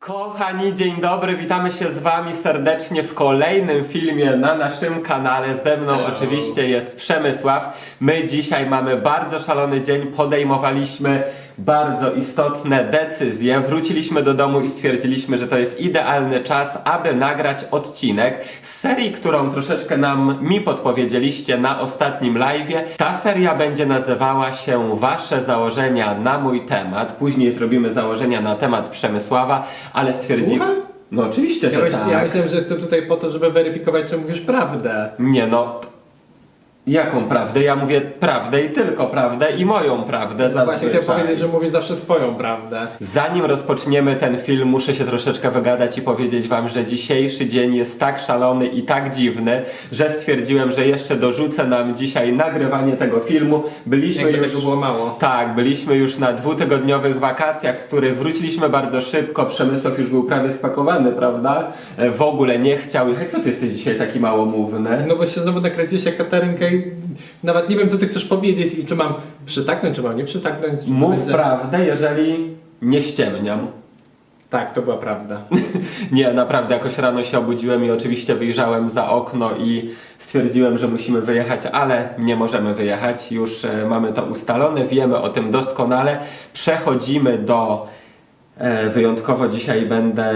Kochani, dzień dobry, witamy się z Wami serdecznie w kolejnym filmie na naszym kanale. Ze mną Hello. oczywiście jest Przemysław. My dzisiaj mamy bardzo szalony dzień, podejmowaliśmy bardzo istotne decyzje. Wróciliśmy do domu i stwierdziliśmy, że to jest idealny czas, aby nagrać odcinek z serii, którą troszeczkę nam mi podpowiedzieliście na ostatnim live'ie. Ta seria będzie nazywała się Wasze założenia na mój temat. Później zrobimy założenia na temat Przemysława, ale stwierdzimy... No oczywiście, Ja, że myśl, tak. ja myślałem, że jestem tutaj po to, żeby weryfikować, czy mówisz prawdę. Nie no. Jaką prawdę? Ja mówię prawdę i tylko prawdę i moją prawdę Właśnie zazwyczaj. chciałem powiedzieć, że mówisz zawsze swoją prawdę. Zanim rozpoczniemy ten film, muszę się troszeczkę wygadać i powiedzieć wam, że dzisiejszy dzień jest tak szalony i tak dziwny, że stwierdziłem, że jeszcze dorzucę nam dzisiaj nagrywanie tego filmu. Byliśmy Jakby już... tego było mało. Tak, byliśmy już na dwutygodniowych wakacjach, z których wróciliśmy bardzo szybko. Przemysław już był prawie spakowany, prawda? E, W ogóle nie chciał jechać. Co ty jesteś dzisiaj taki małomówny? No bo się znowu nakręciłeś jak Katarynka i nawet nie wiem, co ty chcesz powiedzieć i czy mam przytaknąć, czy mam nie przytaknąć. czy Mów będzie- prawdę, jeżeli nie ściemniam. Tak, to była prawda. Nie, naprawdę jakoś rano się obudziłem i oczywiście wyjrzałem za okno i stwierdziłem, że musimy wyjechać, ale nie możemy wyjechać. Już e, mamy to ustalone, wiemy o tym doskonale. Przechodzimy do. E, wyjątkowo dzisiaj będę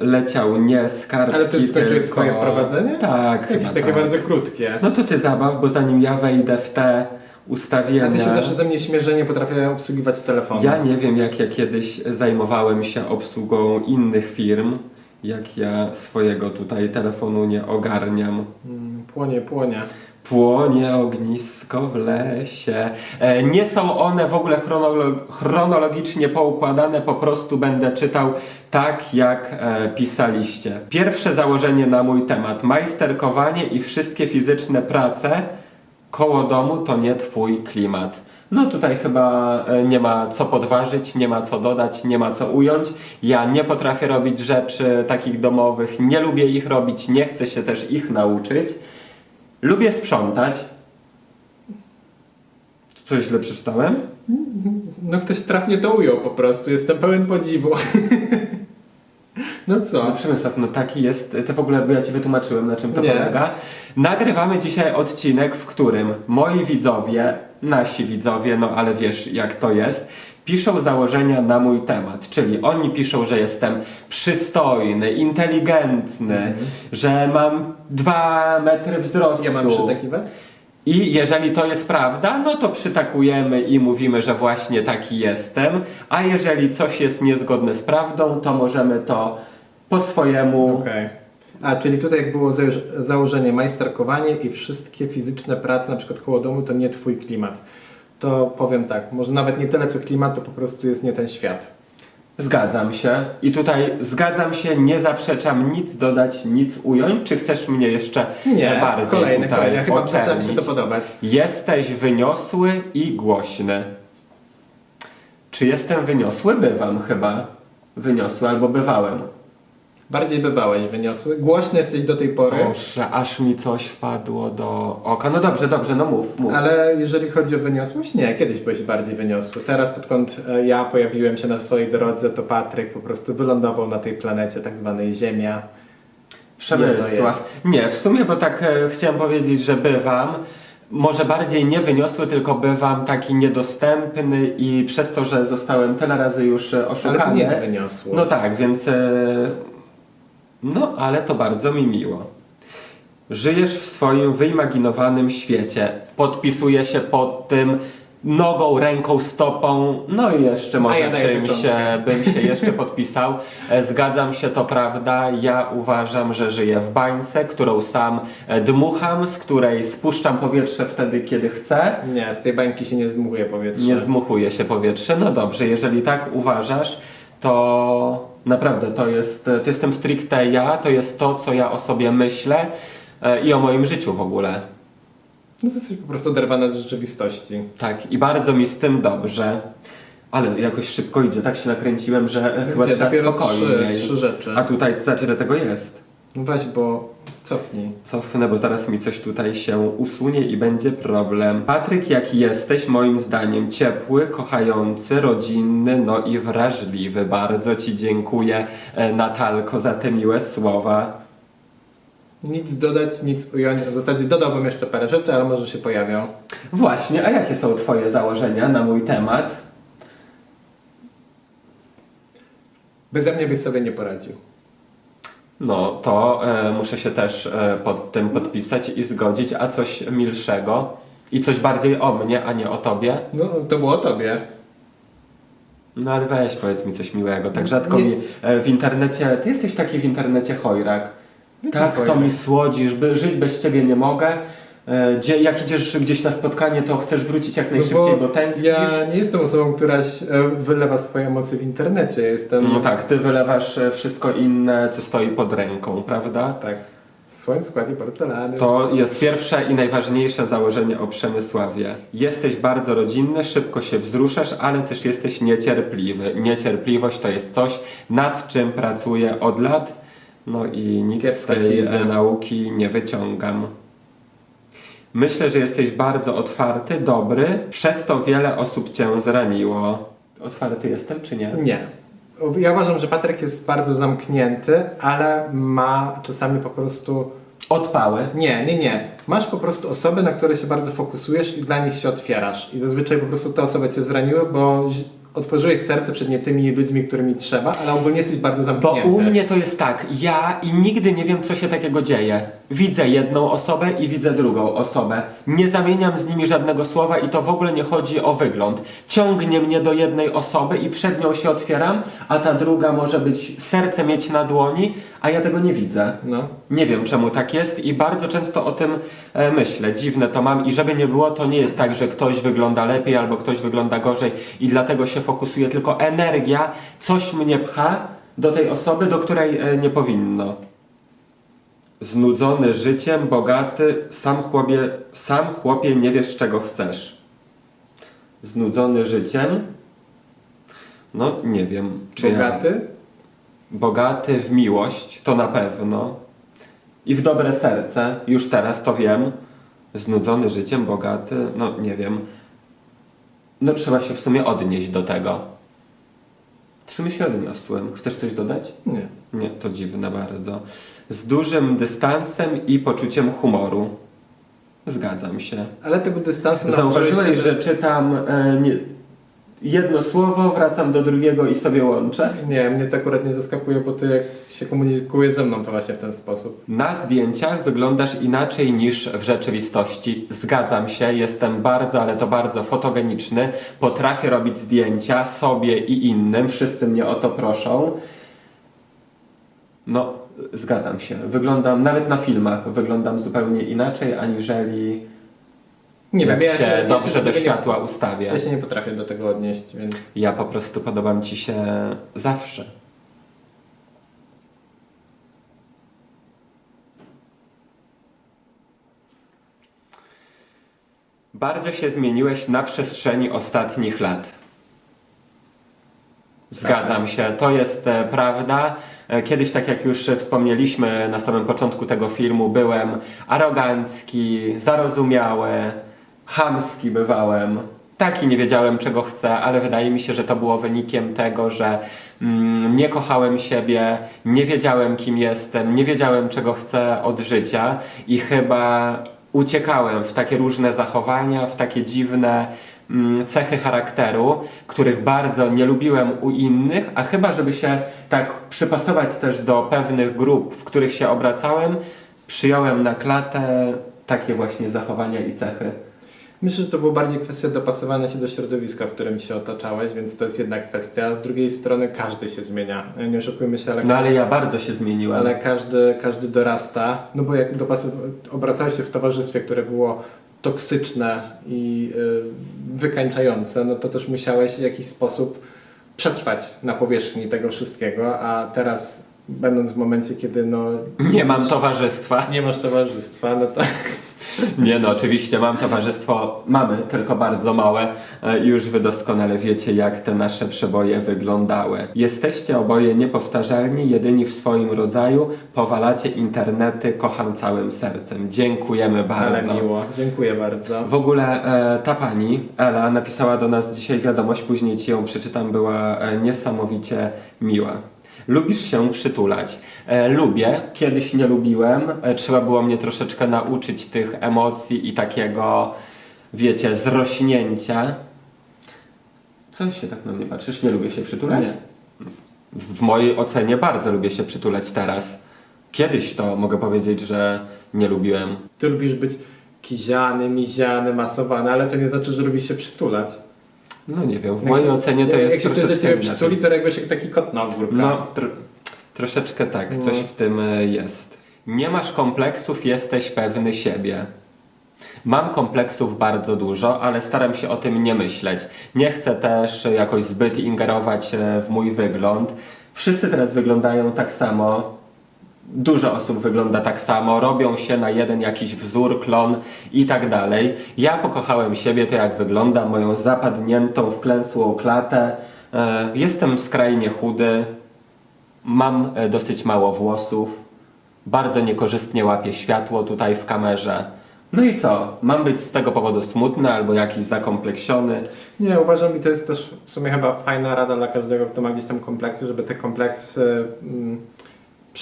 leciał nie z kartki, Ale ty skończyłeś tylko... swoje wprowadzenie? Tak. Jakieś takie tak. bardzo krótkie. No to ty zabaw, bo zanim ja wejdę w te ustawienia. A ty się zawsze ze mnie śmiesz, że nie potrafię obsługiwać telefonu. Ja nie wiem, jak ja kiedyś zajmowałem się obsługą innych firm, jak ja swojego tutaj telefonu nie ogarniam. Mm, Płonie, płonie. Płonie ognisko w lesie. E, nie są one w ogóle chronolo- chronologicznie poukładane, po prostu będę czytał tak, jak e, pisaliście. Pierwsze założenie na mój temat. Majsterkowanie i wszystkie fizyczne prace koło domu to nie twój klimat. No tutaj chyba e, nie ma co podważyć, nie ma co dodać, nie ma co ująć. Ja nie potrafię robić rzeczy takich domowych, nie lubię ich robić, nie chcę się też ich nauczyć. Lubię sprzątać. Co źle przeczytałem? No ktoś trafnie to ujął po prostu, jestem pełen podziwu. No co? No Przemysław, no taki jest, to w ogóle, ja Ci wytłumaczyłem, na czym to Nie. polega. Nagrywamy dzisiaj odcinek, w którym moi widzowie, nasi widzowie, no ale wiesz jak to jest, piszą założenia na mój temat, czyli oni piszą, że jestem przystojny, inteligentny, że mam dwa metry wzrostu. Ja mam przytakiwać? I jeżeli to jest prawda, no to przytakujemy i mówimy, że właśnie taki jestem, a jeżeli coś jest niezgodne z prawdą, to możemy to po swojemu. Okej. A, czyli tutaj jak było założ- założenie majsterkowanie i wszystkie fizyczne prace, na przykład koło domu, to nie twój klimat. To powiem tak, może nawet nie tyle co klimat, to po prostu jest nie ten świat. Zgadzam się. I tutaj zgadzam się, nie zaprzeczam nic dodać, nic ująć. Czy chcesz mnie jeszcze Nie, bardziej kolejne, tutaj kolejne. Chyba zaczęło mi się to podobać. Jesteś wyniosły i głośny. Czy jestem wyniosły? Bywam chyba. Wyniosły albo bywałem. Bardziej bywałeś wyniosły. Głośny jesteś do tej pory, Boże, aż mi coś wpadło do oka. No dobrze, dobrze, no mów, mów. ale jeżeli chodzi o wyniosłość, nie, kiedyś byłeś bardziej wyniosły. Teraz, odkąd e, ja pojawiłem się na twojej drodze, to Patryk po prostu wylądował na tej planecie tak zwanej Ziemia. Przemysław. Nie, w sumie, bo tak e, chciałem powiedzieć, że bywam. Może bardziej nie wyniosły, tylko bywam taki niedostępny i przez to, że zostałem tyle razy już e, Ale oszukany. to nie jest wyniosłość. No tak, więc. E, no, ale to bardzo mi miło. Żyjesz w swoim wyimaginowanym świecie. Podpisuję się pod tym nogą, ręką, stopą, no i jeszcze może ja czymś bym się jeszcze podpisał. E, Zgadzam się, to prawda. Ja uważam, że żyję w bańce, którą sam e, dmucham, z której spuszczam powietrze wtedy, kiedy chcę. Nie, z tej bańki się nie zdmuchuje powietrze. Nie zdmuchuje się powietrze. No dobrze, jeżeli tak uważasz, to naprawdę to jest, to jestem stricte ja, to jest to, co ja o sobie myślę e, i o moim życiu w ogóle. No to jesteś po prostu oderwana z rzeczywistości. Tak, i bardzo mi z tym dobrze. Ale jakoś szybko idzie, tak się nakręciłem, że e, chyba trzeba Dopiero spokojniej. trzy, trzy rzeczy. A tutaj znaczy, że tego jest. No weź, bo cofnij. Cofnę, bo zaraz mi coś tutaj się usunie i będzie problem. Patryk, jaki jesteś, moim zdaniem ciepły, kochający, rodzinny, no i wrażliwy. Bardzo Ci dziękuję, e, Natalko, za te miłe słowa. Nic dodać, nic ująć. W zasadzie dodałbym jeszcze parę rzeczy, ale może się pojawią. Właśnie, a jakie są Twoje założenia na mój temat? Beze mnie byś sobie nie poradził. No, to e, muszę się też e, pod tym podpisać i zgodzić, a coś milszego i coś bardziej o mnie, a nie o Tobie. No, to było o tobie. No ale weź powiedz mi coś miłego, tak rzadko Nie- mi e, w internecie, ty jesteś taki w internecie chojrak. Jaki tak, to chojrak? mi słodzisz, by żyć bez ciebie nie mogę. E, Gdzie, jak idziesz gdzieś na spotkanie, to chcesz wrócić jak najszybciej, bo, tęsknisz. No ja nie jestem osobą, która e, wylewa swoje emocje w internecie. Jestem. No tak, ty wylewasz e, wszystko inne, co stoi pod ręką, prawda? Tak. Słoń w składzie porcelany. To jest pierwsze i najważniejsze założenie o Przemysławie. Jesteś bardzo rodzinny, szybko się wzruszasz, ale też jesteś niecierpliwy. Niecierpliwość to jest coś, nad czym pracuję od lat, no i nic Kiepska z tej nauki nie wyciągam. Myślę, że jesteś bardzo otwarty, dobry, przez to wiele osób cię zraniło. Otwarty jestem, czy nie? Nie. Ja uważam, że Patryk jest bardzo zamknięty, ale ma czasami po prostu. Odpały. Nie, nie, nie. Masz po prostu osoby, na które się bardzo fokusujesz i dla nich się otwierasz. I zazwyczaj po prostu te osoby cię zraniły, bo otworzyłeś serce przed nie tymi ludźmi, którymi trzeba, ale ogólnie jesteś bardzo Bo zamknięty. u mnie to jest tak, ja i nigdy nie wiem, co się takiego dzieje. Widzę jedną osobę i widzę drugą osobę. Nie zamieniam z nimi żadnego słowa i to w ogóle nie chodzi o wygląd. Ciągnie mnie do jednej osoby i przed nią się otwieram, a ta druga może być serce mieć na dłoni, a ja tego nie widzę. No. Nie wiem czemu tak jest i bardzo często o tym e, myślę. Dziwne to mam i żeby nie było, to nie jest tak, że ktoś wygląda lepiej albo ktoś wygląda gorzej i dlatego się fokusuje, tylko energia, coś mnie pcha do tej osoby, do której e, nie powinno. Znudzony życiem, bogaty, sam chłopie, sam chłopie nie wiesz czego chcesz. Znudzony życiem? No nie wiem. Czy ja- Bogaty? Bogaty w miłość, to na pewno. I w dobre serce, już teraz to wiem. Znudzony życiem, bogaty, no nie wiem. No trzeba się w sumie odnieść do tego. W sumie się odniosłem. Chcesz coś dodać? Nie. Nie, to dziwne bardzo. Z dużym dystansem i poczuciem humoru. Zgadzam się. Ale tego dystansu Zauważyłeś, że czytam e, nie, jedno słowo, wracam do drugiego i sobie łączę? Nie, mnie to akurat nie zaskakuje, bo ty jak się komunikujesz ze mną, to właśnie w ten sposób. Na zdjęciach wyglądasz inaczej niż w rzeczywistości. Zgadzam się, jestem bardzo, ale to bardzo fotogeniczny. Potrafię robić zdjęcia sobie i innym. Wszyscy mnie o to proszą. No, zgadzam się. Wyglądam, nawet na filmach, wyglądam zupełnie inaczej, aniżeli Nie wiem, ja się, dobrze do tego światła Nie, ustawię. ja się nie potrafię do tego odnieść, więc... Ja po prostu podobam ci się zawsze. Bardzo się zmieniłeś na przestrzeni ostatnich lat. Zgadzam się, to jest e, prawda. E, Kiedyś, tak jak już wspomnieliśmy na samym początku tego filmu, byłem arogancki, zarozumiały, chamski bywałem. Taki nie wiedziałem, czego chcę, ale wydaje mi się, że to było wynikiem tego, że mm, nie kochałem siebie, nie wiedziałem, kim jestem, nie wiedziałem, czego chcę od życia i chyba uciekałem w takie różne zachowania, w takie dziwne mm, cechy charakteru, których bardzo nie lubiłem u innych, a chyba, żeby się tak przypasować też do pewnych grup, w których się obracałem, przyjąłem na klatę takie właśnie zachowania i cechy. Myślę, że to było bardziej kwestia dopasowania się do środowiska, w którym się otaczałeś, więc to jest jedna kwestia. Z drugiej strony każdy się zmienia. Nie oszukujmy się, ale, No ale ja bardzo się zmieniłem. ale każdy, każdy dorasta. No bo jak dopasow- obracałeś się w towarzystwie, które było toksyczne i y, wykańczające, no to też musiałeś w jakiś sposób przetrwać na powierzchni tego wszystkiego, a teraz będąc w momencie, kiedy no, Nie mam towarzystwa. nie masz towarzystwa, no to Nie no, oczywiście mam towarzystwo, mamy tylko bardzo małe e, i już wy doskonale wiecie jak te nasze przeboje wyglądały. Jesteście oboje niepowtarzalni, jedyni w swoim rodzaju, powalacie internety, kocham całym sercem. Dziękujemy Ale bardzo. miło, dziękuję bardzo. W ogóle e, ta pani, Ela, napisała do nas dzisiaj wiadomość, później ci ją przeczytam, była e, niesamowicie miła. Lubisz się przytulać? E, lubię, kiedyś nie lubiłem, e, trzeba było mnie troszeczkę nauczyć tych emocji i takiego, wiecie, zrośnięcia. Co się tak na mnie patrzysz? Nie lubię się przytulać? Nie. W mojej ocenie bardzo lubię się przytulać teraz. Kiedyś to mogę powiedzieć, że nie lubiłem. Ty lubisz być kiziany, miziany, masowany, ale to nie znaczy, że lubisz się przytulać. No nie wiem, w Jak mojej się- ocenie to jest Jak się troszeczkę inaczej. przytuli, to jakbyś jak taki kot na ogórka. No, tr- troszeczkę tak, No. coś w tym e, jest. Nie masz kompleksów, jesteś pewny siebie. Mam kompleksów bardzo dużo, ale staram się o tym nie myśleć. Nie chcę też jakoś zbyt ingerować e, w mój wygląd. Wszyscy teraz wyglądają tak samo. Dużo osób wygląda tak samo, robią się na jeden jakiś wzór, klon i tak dalej. Ja pokochałem siebie, to jak wyglądam, moją zapadniętą, wklęsłą klatę. E, Jestem skrajnie chudy, mam e, dosyć mało włosów, bardzo niekorzystnie łapię światło tutaj w kamerze. No i co? Mam być z tego powodu smutny albo jakiś zakompleksiony? Nie, uważam i to jest też w sumie chyba fajna rada dla każdego, kto ma gdzieś tam kompleksy, żeby te kompleksy mm,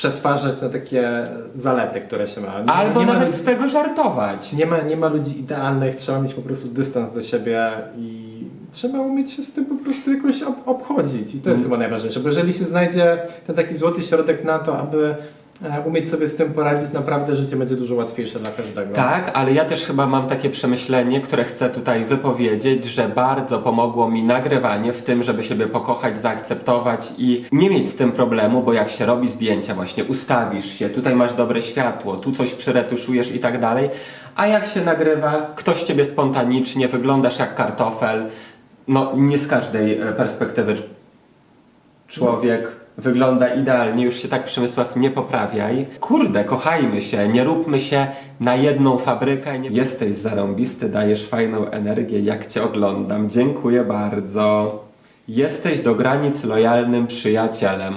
przetwarzać na takie zalety, które się ma. Nie, Albo nie ma nawet ludzi, z tego żartować. nie, ma, nie ma ludzi idealnych, trzeba mieć po prostu dystans do siebie i trzeba umieć się z tym po prostu jakoś ob obchodzić i to jest Mm. chyba najważniejsze, bo jeżeli się znajdzie ten taki złoty środek na to, aby umieć sobie z tym poradzić, naprawdę życie będzie dużo łatwiejsze dla każdego. Tak, ale ja też chyba mam takie przemyślenie, które chcę tutaj wypowiedzieć, że bardzo pomogło mi nagrywanie w tym, żeby siebie pokochać, zaakceptować i nie mieć z tym problemu, bo jak się robi zdjęcia, właśnie ustawisz się, tutaj masz dobre światło, tu coś przyretuszujesz i tak dalej, a jak się nagrywa, ktoś ciebie spontanicznie, wyglądasz jak kartofel, no nie z każdej e, perspektywy człowiek wygląda idealnie, już się tak Przemysław nie poprawiaj. Kurde, kochajmy się, nie róbmy się na jedną fabrykę. Nie... Jesteś zarąbisty, dajesz fajną energię, jak cię oglądam. Dziękuję bardzo. Jesteś do granic lojalnym przyjacielem.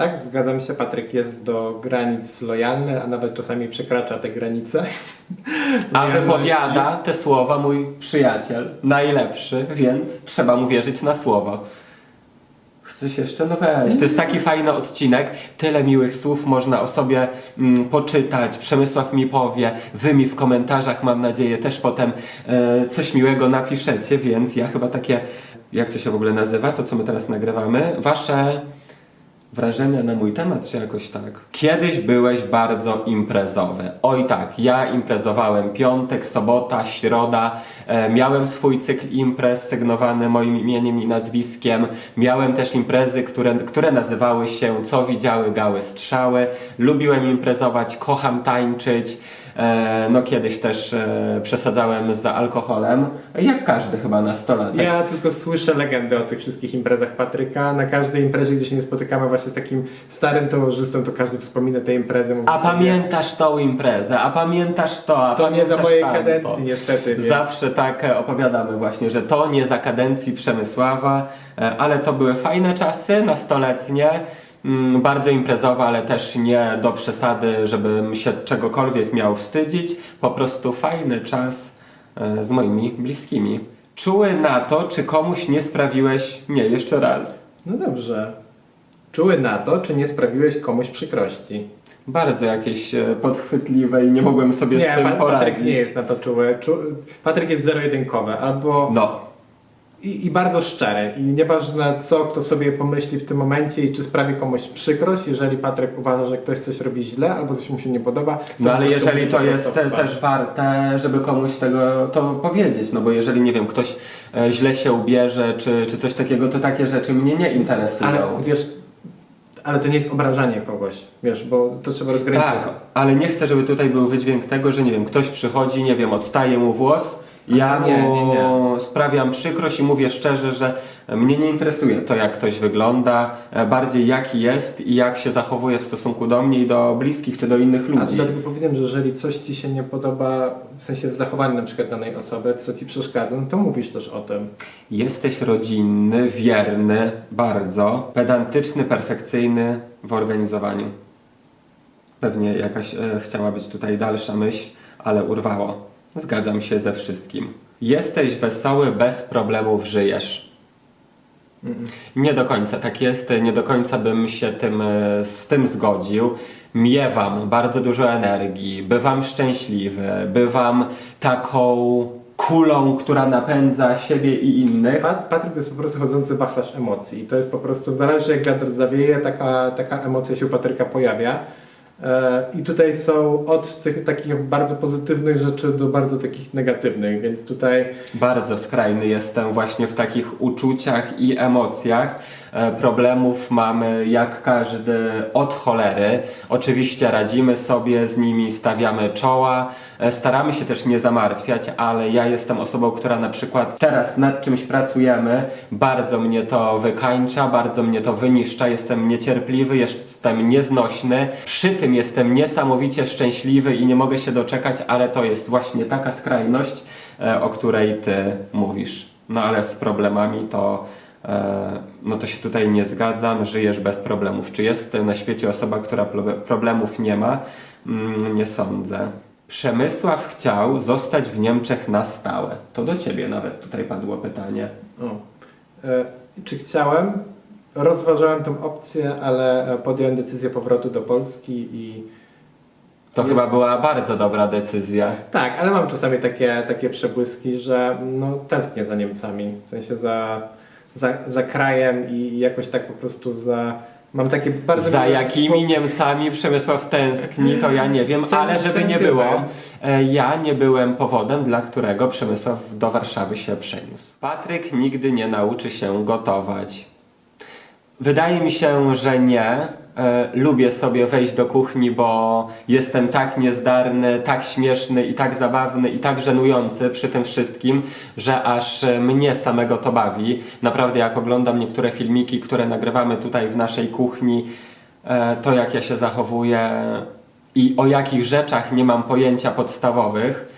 Tak, zgadzam się. Patryk jest do granic lojalny, a nawet czasami przekracza te granice. A wypowiada te słowa mój przyjaciel, najlepszy, więc trzeba mu wierzyć na słowo. Chcesz jeszcze? No weź, to jest taki fajny odcinek, tyle miłych słów można o sobie mm, poczytać, Przemysław mi powie, wy mi w komentarzach mam nadzieję też potem e, coś miłego napiszecie, więc ja chyba takie, jak to się w ogóle nazywa, to co my teraz nagrywamy, wasze wrażenia na mój temat, czy jakoś tak? Kiedyś byłeś bardzo imprezowy. Oj tak, ja imprezowałem piątek, sobota, środa. E, miałem swój cykl imprez sygnowany moim imieniem i nazwiskiem. Miałem też imprezy, które, które nazywały się Co widziały gały strzały. Lubiłem imprezować, kocham tańczyć. E, no kiedyś też e, przesadzałem za alkoholem, jak każdy chyba nastolatek. Ja tylko słyszę legendy o tych wszystkich imprezach Patryka. Na każdej imprezie, gdzie się nie spotykamy właśnie z takim starym towarzystwem, to każdy wspomina te imprezy. mówi A pamiętasz tą imprezę, a pamiętasz to, a To nie za pamiętasz mojej tamto. kadencji niestety. Nie? Zawsze tak e, opowiadamy właśnie, że to nie za kadencji Przemysława, ale to były fajne czasy, nastoletnie, bardzo imprezowe, ale też nie do przesady, żebym się czegokolwiek miał wstydzić. Po prostu fajny czas e, z moimi bliskimi. Czuły na to, czy komuś nie sprawiłeś... Nie, jeszcze raz. No dobrze. Czuły na to, czy nie sprawiłeś komuś przykrości. Bardzo jakieś e, podchwytliwe i nie mogłem sobie Nie, z tym pa- poradzić. Patryk nie jest na to czuły. Czu... Patryk jest zero-jedynkowy albo No, I, I bardzo szczere. I nieważne co kto sobie pomyśli w tym momencie i czy sprawi komuś przykrość, jeżeli Patryk uważa, że ktoś coś robi źle albo coś mu się nie podoba. No ale jeżeli to jest te, też warte, żeby komuś tego to powiedzieć, no bo jeżeli nie wiem, ktoś e, źle się ubierze czy, czy coś takiego, to takie rzeczy mnie nie interesują. Ale wiesz, ale to nie jest obrażanie kogoś, wiesz, bo to trzeba rozgraniczyć. tak, ale nie chcę, żeby tutaj był wydźwięk tego, że nie wiem, ktoś przychodzi, nie wiem, odstaje mu włos Ja Nie, mu nie, nie. sprawiam przykrość i mówię szczerze, że mnie nie interesuje to, jak ktoś wygląda, e, bardziej jaki jest i jak się zachowuje w stosunku do mnie i do bliskich czy do innych A ludzi. dlatego powiedziałem, że jeżeli coś ci się nie podoba, w sensie w zachowaniu na przykład danej osoby, co ci przeszkadza, no to mówisz też o tym. Jesteś rodzinny, wierny, bardzo, pedantyczny, perfekcyjny w organizowaniu. Pewnie jakaś e, chciała być tutaj dalsza myśl, ale urwało. Zgadzam się ze wszystkim. Jesteś wesoły, bez problemów żyjesz. Nie do końca tak jest, nie do końca bym się tym, e, z tym zgodził. Miewam bardzo dużo energii, bywam szczęśliwy, bywam taką kulą, która napędza siebie i innych. Pat, Patryk to jest po prostu chodzący wachlarz emocji. I to jest po prostu, zależy jak wiatr zawieje, taka, taka emocja się u Patryka pojawia. E, I tutaj są od tych takich bardzo pozytywnych rzeczy do bardzo takich negatywnych, więc tutaj Bardzo skrajny jestem właśnie w takich uczuciach i emocjach. E, Problemów mamy jak każdy od cholery. Oczywiście radzimy sobie z nimi, stawiamy czoła. E, Staramy się też nie zamartwiać, ale ja jestem osobą, która na przykład teraz nad czymś pracujemy. Bardzo mnie to wykańcza, bardzo mnie to wyniszcza. Jestem niecierpliwy, jestem nieznośny. Przy tym jestem niesamowicie szczęśliwy i nie mogę się doczekać, ale to jest właśnie taka skrajność, e, o której ty mówisz. No ale z problemami to, no to się tutaj nie zgadzam, żyjesz bez problemów. Czy jest na świecie osoba, która proble- problemów nie ma? Mm, nie sądzę. Przemysław chciał zostać w Niemczech na stałe. To do ciebie nawet tutaj padło pytanie. O. E, Czy chciałem? Rozważałem tą opcję, ale e, podjąłem decyzję powrotu do Polski i To Jest- chyba była bardzo dobra decyzja. tak, ale mam czasami takie, takie przebłyski, że no, tęsknię za Niemcami, w sensie za, za, za krajem i jakoś tak po prostu za... Mam takie bardzo... Za jakimi Niemcami Przemysław tęskni, to ja nie wiem, ale żeby nie było, e, ja nie byłem powodem, dla którego Przemysław do Warszawy się przeniósł. Patryk nigdy nie nauczy się gotować. Wydaje mi się, że nie. E, lubię sobie wejść do kuchni, bo jestem tak niezdarny, tak śmieszny i tak zabawny i tak żenujący przy tym wszystkim, że aż e, mnie samego to bawi. Naprawdę jak oglądam niektóre filmiki, które nagrywamy tutaj w naszej kuchni, e, to jak ja się zachowuję i o jakich rzeczach nie mam pojęcia podstawowych,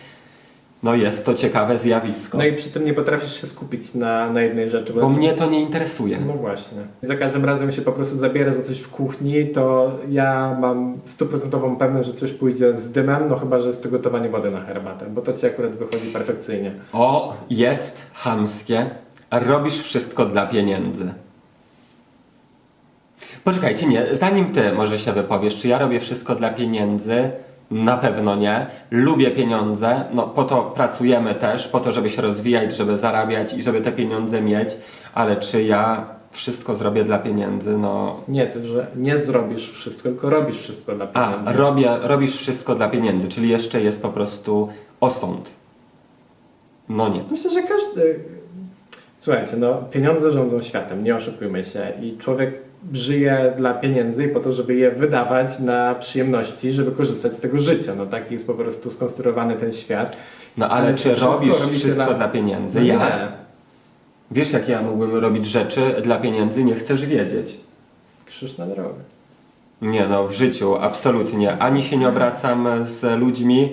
no jest to ciekawe zjawisko. No i przy tym nie potrafisz się skupić na, na jednej rzeczy. Bo mnie to nie interesuje. No właśnie. Za każdym razem się po prostu zabiera za coś w kuchni, to ja mam stuprocentową pewność, że coś pójdzie z dymem, no chyba, że jest to gotowanie wody na herbatę, bo to ci akurat wychodzi perfekcyjnie. O, jest chamskie. Robisz wszystko dla pieniędzy. Poczekajcie, nie, zanim ty może się wypowiesz, czy ja robię wszystko dla pieniędzy? Na pewno nie. Lubię pieniądze, no po to pracujemy też, po to, żeby się rozwijać, żeby zarabiać i żeby te pieniądze mieć, ale czy ja wszystko zrobię dla pieniędzy? No. Nie, to, że nie zrobisz wszystko, tylko robisz wszystko dla A, pieniędzy. robię, robisz wszystko dla pieniędzy, czyli jeszcze jest po prostu osąd. No nie. Myślę, że każdy... Słuchajcie, no pieniądze rządzą światem, nie oszukujmy się i człowiek żyje dla pieniędzy i po to, żeby je wydawać na przyjemności, żeby korzystać z tego życia. No taki jest po prostu skonstruowany ten świat. No ale, Ale czy robisz wszystko dla- dla pieniędzy? No ja. nie. Wiesz, jak ja mógłbym robić rzeczy dla pieniędzy, nie chcesz wiedzieć. Krzyż na drogę. Nie no, w życiu absolutnie. Ani się nie obracam z ludźmi,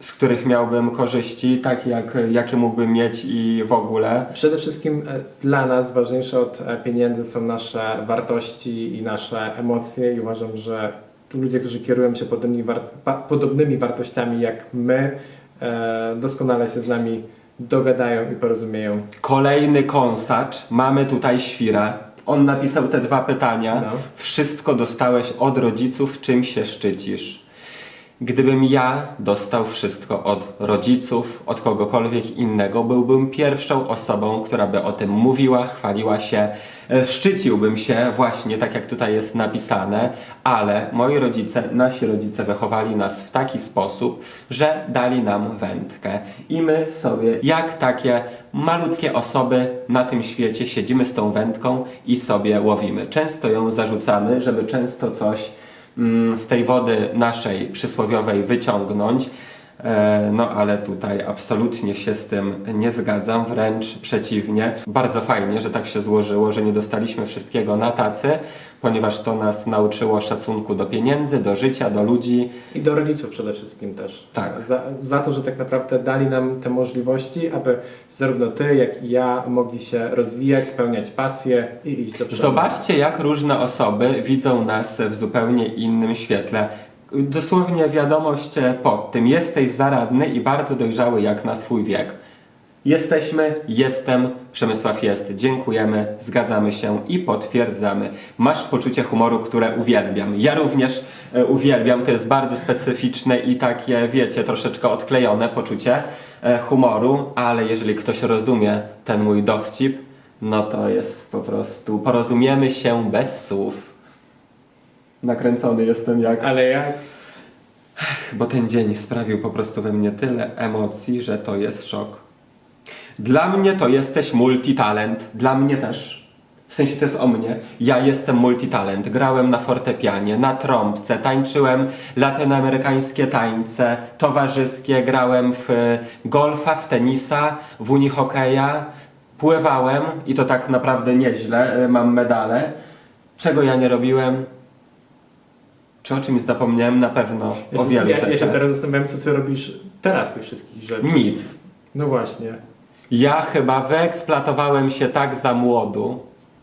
z których miałbym korzyści, tak jak, jakie mógłbym mieć i w ogóle. Przede wszystkim e, dla nas ważniejsze od e, pieniędzy są nasze wartości i nasze emocje i uważam, że ludzie, którzy kierują się podobnymi, war podobnymi wartościami jak my, e, doskonale się z nami dogadają i porozumieją. Kolejny kąsacz, mamy tutaj świra. On napisał te dwa pytania. No. Wszystko dostałeś od rodziców, czym się szczycisz? Gdybym ja dostał wszystko od rodziców, od kogokolwiek innego, byłbym pierwszą osobą, która by o tym mówiła, chwaliła się, e, szczyciłbym się właśnie tak jak tutaj jest napisane, ale moi rodzice, nasi rodzice wychowali nas w taki sposób, że dali nam wędkę i my sobie jak takie malutkie osoby na tym świecie siedzimy z tą wędką i sobie łowimy. Często ją zarzucamy, żeby często coś z tej wody naszej przysłowiowej wyciągnąć, No ale tutaj absolutnie się z tym nie zgadzam, wręcz przeciwnie. Bardzo fajnie, że tak się złożyło, że nie dostaliśmy wszystkiego na tacy, ponieważ to nas nauczyło szacunku do pieniędzy, do życia, do ludzi. I do rodziców przede wszystkim też. Tak. Za, za to, że tak naprawdę dali nam te możliwości, aby zarówno ty, jak i ja mogli się rozwijać, spełniać pasje i iść do przodu. Zobaczcie, jak różne osoby widzą nas w zupełnie innym świetle. Dosłownie wiadomość e, pod tym. Jesteś zaradny i bardzo dojrzały jak na swój wiek. Jesteśmy, jestem, Przemysław jest. Dziękujemy, zgadzamy się i potwierdzamy. Masz poczucie humoru, które uwielbiam. Ja również e, uwielbiam, to jest bardzo specyficzne i takie, wiecie, troszeczkę odklejone poczucie e, humoru, ale jeżeli ktoś rozumie ten mój dowcip, no to jest po prostu, porozumiemy się bez słów. Nakręcony jestem jak Ale jak? bo ten dzień sprawił po prostu we mnie tyle emocji, że to jest szok. Dla mnie to jesteś multitalent, dla mnie też. W sensie to jest o mnie. Ja jestem multitalent. Grałem na fortepianie, na trąbce, tańczyłem latynoamerykańskie tańce towarzyskie, grałem w e, golfa, w tenisa, w unihokeja, pływałem i to tak naprawdę nieźle, e, mam medale. Czego ja nie robiłem? Czy o czymś zapomniałem? Na pewno Ja o się, wielu ja, ja się rzeczach. teraz zastanawiam, co ty robisz teraz tych wszystkich rzeczy. Nic. No właśnie. Ja chyba wyeksploatowałem się tak za młodu,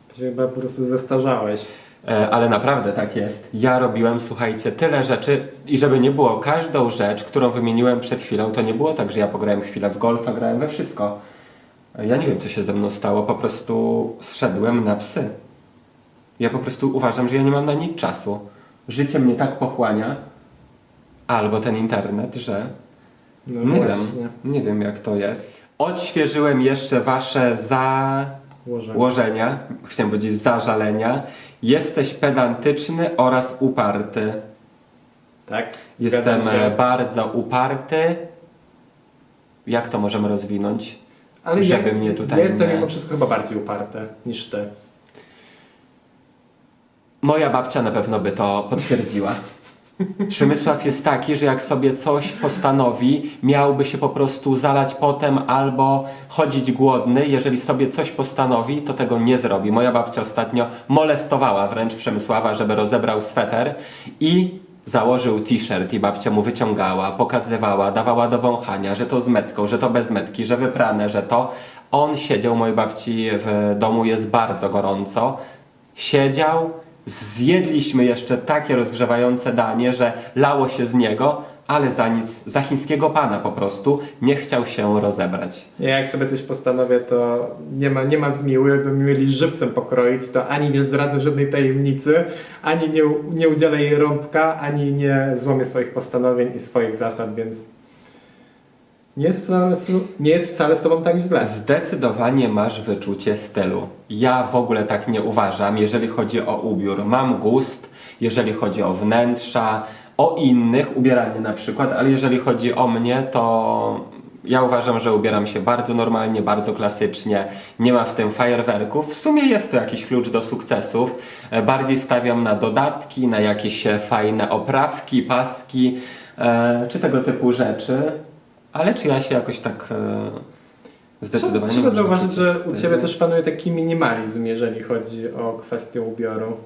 To się chyba po prostu zestarzałeś. e, ale naprawdę tak jest. Ja robiłem, słuchajcie, tyle rzeczy i żeby nie było, każdą rzecz, którą wymieniłem przed chwilą, to nie było tak, że ja pograłem chwilę w golfa, grałem we wszystko. E, Ja nie wiem, co się ze mną stało, po prostu zszedłem na psy. Ja po prostu uważam, że ja nie mam na nic czasu. Życie mnie tak pochłania, albo ten internet, że No nie właśnie. wiem, nie wiem jak to jest. Odświeżyłem jeszcze wasze za... Ułożenie. Łożenia, chciałem powiedzieć zażalenia. Jesteś pedantyczny oraz uparty. Tak? Jestem Zgadzam e, się. bardzo uparty. Jak to możemy rozwinąć? Ale żeby ja, mnie tutaj ja jestem nie- mimo wszystko chyba bardziej uparty niż ty. Moja babcia na pewno by to potwierdziła. Przemysław jest taki, że jak sobie coś postanowi, miałby się po prostu zalać potem albo chodzić głodny. Jeżeli sobie coś postanowi, to tego nie zrobi. Moja babcia ostatnio molestowała wręcz Przemysława, żeby rozebrał sweter i założył t-shirt i babcia mu wyciągała, pokazywała, dawała do wąchania, że to z metką, że to bez metki, że wyprane, że to. On siedział, mojej babci w domu jest bardzo gorąco. Siedział, zjedliśmy jeszcze takie rozgrzewające danie, że lało się z niego, ale za nic, za chińskiego pana po prostu nie chciał się rozebrać. Ja jak sobie coś postanowię, to nie ma, nie ma zmiły, mi mieli żywcem pokroić, to ani nie zdradzę żadnej tajemnicy, ani nie, nie udzielę jej rąbka, ani nie złamię swoich postanowień i swoich zasad, więc nie jest wcale, nie jest wcale z tobą tak źle. Zdecydowanie masz wyczucie stylu. Ja w ogóle tak nie uważam, jeżeli chodzi o ubiór. Mam gust, jeżeli chodzi o wnętrza, o innych, ubieranie na przykład, ale jeżeli chodzi o mnie, to ja uważam, że ubieram się bardzo normalnie, bardzo klasycznie. Nie ma w tym fajerwerków. W sumie jest to jakiś klucz do sukcesów. E, Bardziej stawiam na dodatki, na jakieś e, fajne oprawki, paski, e, czy tego typu rzeczy. Ale czy ja się jakoś tak e, zdecydowanie... Trzeba może zauważyć, że u? Ciebie też panuje taki minimalizm, jeżeli chodzi o kwestię ubioru.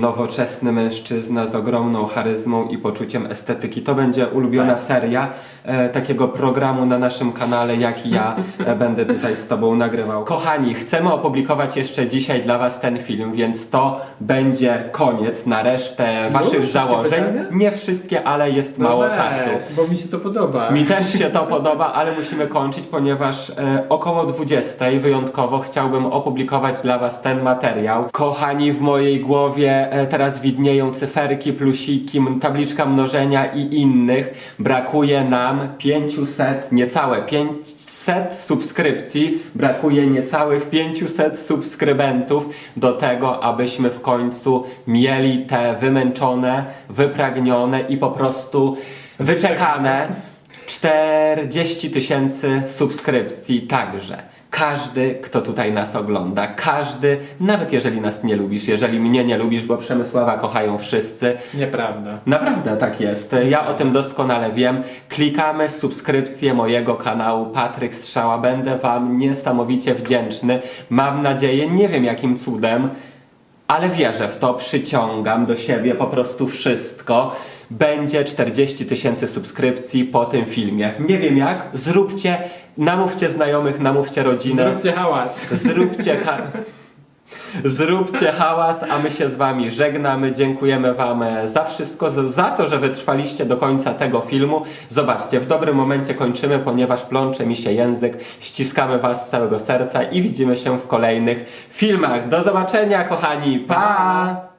Nowoczesny mężczyzna z ogromną charyzmą i poczuciem estetyki. To będzie ulubiona Tak. seria e, takiego programu na naszym kanale, jak i ja e, będę tutaj z Tobą nagrywał. Kochani, chcemy opublikować jeszcze dzisiaj dla Was ten film, więc to będzie koniec na resztę Już? Waszych Wszystkie założeń. pytania? Nie wszystkie, ale jest mało No weź, czasu. Bo mi się to podoba. Mi też się to podoba, ale musimy kończyć, ponieważ e, około 20 wyjątkowo chciałbym opublikować dla Was ten materiał. Kochani, w mojej głowie teraz widnieją cyferki, plusiki, tabliczka mnożenia i innych. Brakuje nam 500, niecałe 500 subskrypcji. Brakuje niecałych 500 subskrybentów do tego, abyśmy w końcu mieli te wymęczone, wypragnione i po prostu wyczekane 40 tysięcy subskrypcji także. Każdy, kto tutaj nas ogląda, każdy, nawet jeżeli nas nie lubisz, jeżeli mnie nie lubisz, bo Przemysława kochają wszyscy, Nieprawda. Naprawdę tak jest. Ja o tym doskonale wiem. Klikamy subskrypcję mojego kanału Patryk Strzała. Będę Wam niesamowicie wdzięczny. Mam nadzieję, nie wiem jakim cudem, ale wierzę w to, przyciągam do siebie po prostu wszystko. Będzie 40 tysięcy subskrypcji po tym filmie. Nie wiem jak, zróbcie, namówcie znajomych, namówcie rodzinę. Zróbcie hałas. Zróbcie, ha- Zróbcie hałas, a my się z Wami żegnamy. Dziękujemy Wam e, za wszystko, za, za to, że wytrwaliście do końca tego filmu. Zobaczcie, w dobrym momencie kończymy, ponieważ plącze mi się język. Ściskamy Was z całego serca i widzimy się w kolejnych filmach. Do zobaczenia, kochani. Pa!